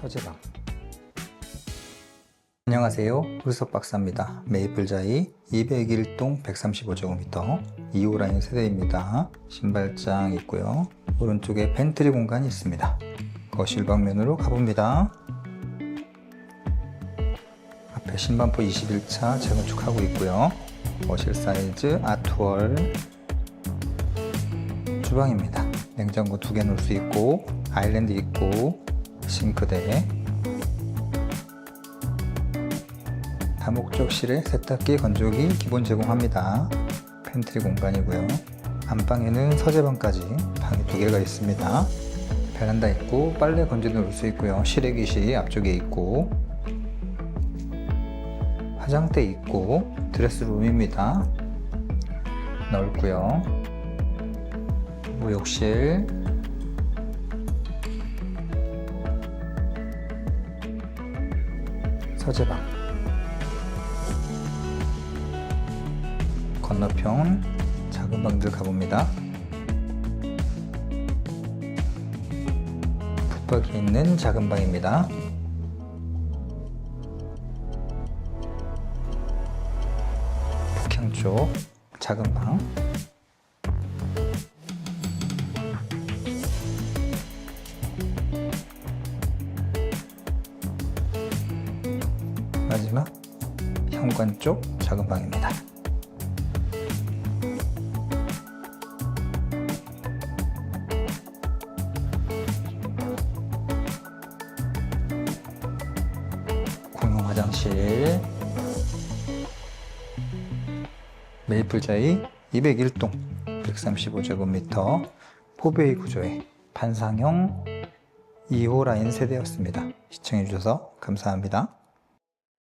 서재방. 안녕하세요. 의석 박사입니다. 메이플자이 201동 135제곱미터 2호 라인 세대입니다. 신발장 있고요. 오른쪽에 팬트리 공간이 있습니다. 거실 방면으로 가봅니다. 앞에 신반포 21차 재건축하고 있고요. 거실 사이즈 아트월 주방입니다. 냉장고 두 개 놓을 수 있고 아일랜드 있고 싱크대 다목적실에 세탁기, 건조기 기본 제공합니다. 팬트리 공간이고요. 안방에는 서재방까지 방이 두 개가 있습니다. 베란다 있고 빨래 건조 놓을 수 있고요. 실외기시 앞쪽에 있고 화장대 있고 드레스룸입니다. 넓고요. 무욕실 서재방 건너편 작은 방들 가봅니다. 붙박이 있는 작은 방입니다. 북향 쪽 작은 방. 마지막 현관 쪽 작은 방입니다. 공용 화장실 메이플자이 201동 135제곱미터 포베이 구조의 반상형 2호 라인 세대였습니다. 시청해주셔서 감사합니다.